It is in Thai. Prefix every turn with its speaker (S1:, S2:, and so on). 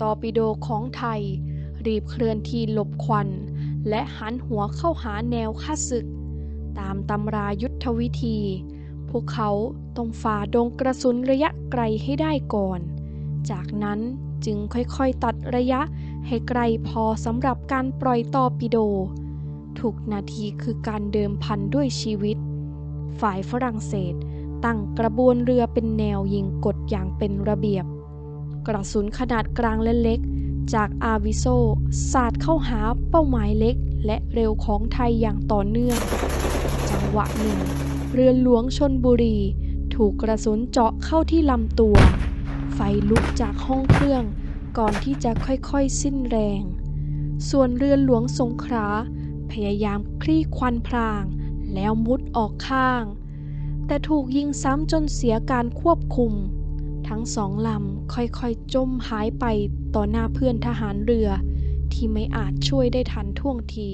S1: ตอร์ปิโดของไทย รีบเคลื่อนที่หลบควัน และหันหัวเข้าหาแนวข้าศึก ตามตำรายุทธวิธี พวกเขาต้องฝ่าดงกระสุนระยะไกลให้ได้ก่อน จากนั้นจึงค่อยๆตัดระยะให้ไกลพอสำหรับการปล่อยตอร์ปิโด ทุกนาทีคือการเดิมพันด้วยชีวิต ฝ่ายฝรั่งเศสตั้งกระบวนเรือเป็นแนวยิงกดอย่างเป็นระเบียบ กระสุนขนาดกลางและเล็ก จากอาวิโซสาดเข้าหาเป้าหมายเล็ก และเร็วของไทยอย่างต่อเนื่อง จังหวะหนึ่ง เรือหลวงชนบุรี ถูกกระสุนเจาะเข้าที่ลำตัว ไฟลุกจากห้องเครื่อง ก่อนที่จะค่อยๆสิ้นแรง ส่วนเรือหลวงสงขลาพยายามคลี่ควันพราง แล้วมุดออกข้าง แต่ถูกยิงซ้ำจนเสียการควบคุม ทั้งสองลำค่อยๆ จมหายไปต่อหน้าเพื่อนทหารเรือ ที่ไม่อาจช่วยได้ทันท่วงที